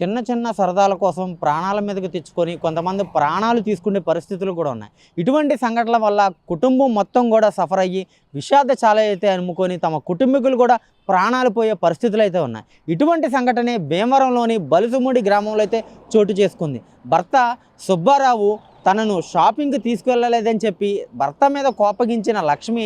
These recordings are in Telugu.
చిన్న చిన్న సరదాల కోసం ప్రాణాల మీదకి తెచ్చుకొని కొంతమంది ప్రాణాలు తీసుకునే పరిస్థితులు కూడా ఉన్నాయి. ఇటువంటి సంఘటనల వల్ల కుటుంబం మొత్తం కూడా సఫర్ అయ్యి విషాద చాల అయితే అమ్ముకొని తమ కుటుంబీకులు కూడా ప్రాణాలు పోయే పరిస్థితులు అయితే ఉన్నాయి. ఇటువంటి సంఘటనే భీమవరంలోని బలుసుముడి గ్రామంలో అయితే చోటు చేసుకుంది. భర్త సుబ్బారావు తనను షాపింగ్కి తీసుకెళ్ళలేదని చెప్పి భర్త మీద కోపగించిన లక్ష్మి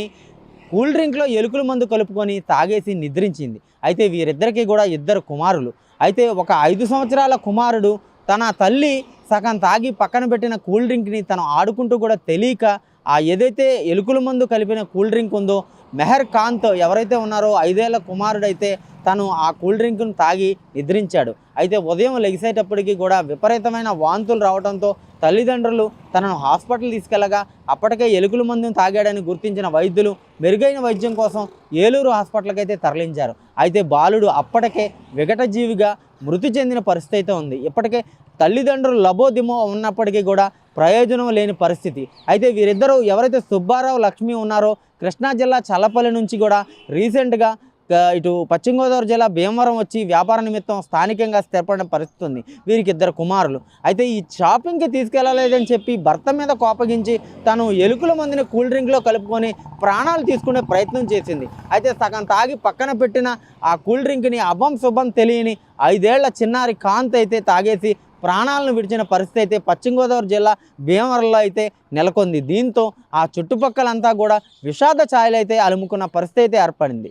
కూల్ డ్రింక్లో ఎలుకల మందు కలుపుకొని తాగేసి నిద్రించింది. అయితే వీరిద్దరికీ కూడా ఇద్దరు కుమారులు. అయితే ఒక ఐదు సంవత్సరాల కుమారుడు తన తల్లి సగం తాగి పక్కన పెట్టిన కూల్ డ్రింక్ని తను ఆడుకుంటూ కూడా తెలియక ఆ ఏదైతే ఎలుకల మందు కలిపిన కూల్ డ్రింక్ ఉందో మెహర్ ఖాన్తో ఎవరైతే ఉన్నారో ఐదేళ్ళ కుమారుడైతే తను ఆ కూల్ డ్రింక్ను తాగి నిద్రించాడు. అయితే ఉదయం లెగిసేటప్పటికీ కూడా విపరీతమైన వాంతులు రావడంతో తల్లిదండ్రులు తనను హాస్పిటల్ తీసుకెళ్ళగా అప్పటికే ఎలుకల మందును తాగాడని గుర్తించిన వైద్యులు మెరుగైన వైద్యం కోసం ఏలూరు హాస్పిటల్కి అయితే తరలించారు. అయితే బాలుడు అప్పటికే వికటజీవిగా మృతి చెందిన పరిస్థితి అయితే ఉంది. ఇప్పటికే తల్లిదండ్రులు లబోదిమో ఉన్నప్పటికీ కూడా ప్రయోజనం లేని పరిస్థితి. అయితే వీరిద్దరూ ఎవరైతే సుబ్బారావు లక్ష్మి ఉన్నారో కృష్ణా జిల్లా చల్లపల్లి నుంచి కూడా రీసెంట్గా ఇటు పశ్చిమ గోదావరి జిల్లా భీమవరం వచ్చి వ్యాపార నిమిత్తం స్థానికంగా స్థిరపడిన పరిస్థితి ఉంది. వీరికి ఇద్దరు కుమారులు. అయితే ఈ షాపింగ్కి తీసుకెళ్ళలేదని చెప్పి భర్త మీద కోపగించి తను ఎలుకల మందిని కూల్ డ్రింక్లో కలుపుకొని ప్రాణాలు తీసుకునే ప్రయత్నం చేసింది. అయితే సగం తాగి పక్కన పెట్టిన ఆ కూల్ డ్రింక్ని అభం శుభం తెలియని ఐదేళ్ళ చిన్నారి కాంత్ అయితే తాగేసి ప్రాణాలను విడిచిన పరిస్థితి అయితే పశ్చిమ గోదావరి జిల్లా భీమవరంలో అయితే నెలకొంది. దీంతో ఆ చుట్టుపక్కలంతా కూడా విషాద ఛాయలు అయితే అలుముకున్న పరిస్థితి అయితే ఏర్పడింది.